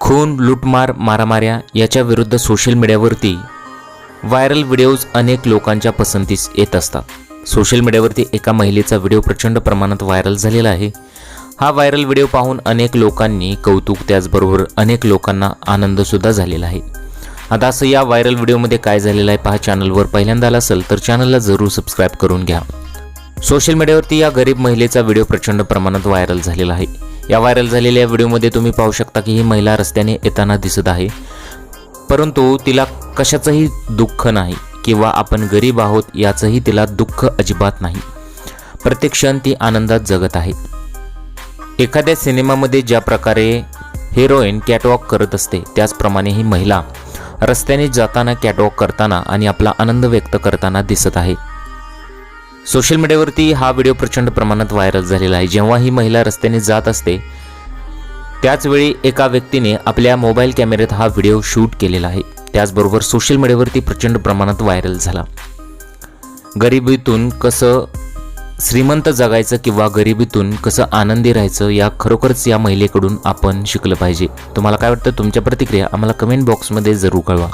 खून लूटमार मारामाऱ्या याच्या विरुद्ध सोशल मीडियावरती व्हायरल व्हिडिओज अनेक लोकांच्या पसंतीस येत असतात. सोशल मीडियावरती एका महिलेचा व्हिडिओ प्रचंड प्रमाणात व्हायरल झालेला आहे. हा व्हायरल व्हिडिओ पाहून अनेक लोकांनी कौतुक त्याचबरोबर अनेक लोकांना आनंदसुद्धा झालेला आहे. आता असं या व्हायरल व्हिडिओमध्ये काय झालेलं आहे पहा चॅनलवर पहिल्यांदा आला असेल तर चॅनलला जरूर सबस्क्राईब करून घ्या. सोशल मीडियावरती या गरीब महिलेचा व्हिडिओ प्रचंड प्रमाणात व्हायरल झालेला आहे. या व्हायरल झालेल्या व्हिडिओमध्ये तुम्ही पाहू शकता की ही महिला रस्त्याने येताना दिसत आहे. परंतु तिला कशाचंही दुःख नाही किंवा आपण गरीब आहोत याचंही तिला दुःख अजिबात नाही. प्रत्येक क्षण ती आनंदात जगत आहे. एखाद्या सिनेमामध्ये ज्या प्रकारे हिरोईन कॅटवॉक करत असते त्याचप्रमाणे ही महिला रस्त्याने जाताना कॅटवॉक करताना आणि आपला आनंद व्यक्त करताना दिसत आहे. सोशल मीडियावरती हा व्हिडिओ प्रचंड प्रमाणात व्हायरल झालेला आहे. जेव्हा ही महिला रस्त्याने जात असते त्याचवेळी एका व्यक्तीने आपल्या मोबाईल कॅमेऱ्यात हा व्हिडिओ शूट केलेला आहे. त्याचबरोबर सोशल मीडियावरती प्रचंड प्रमाणात व्हायरल झाला. गरिबीतून कसं श्रीमंत जगायचं किंवा गरिबीतून कसं आनंदी राहायचं या खरोखरच या महिलेकडून आपण शिकलं पाहिजे. तुम्हाला काय वाटतं? तुमच्या प्रतिक्रिया आम्हाला कमेंट बॉक्समध्ये जरूर कळवा.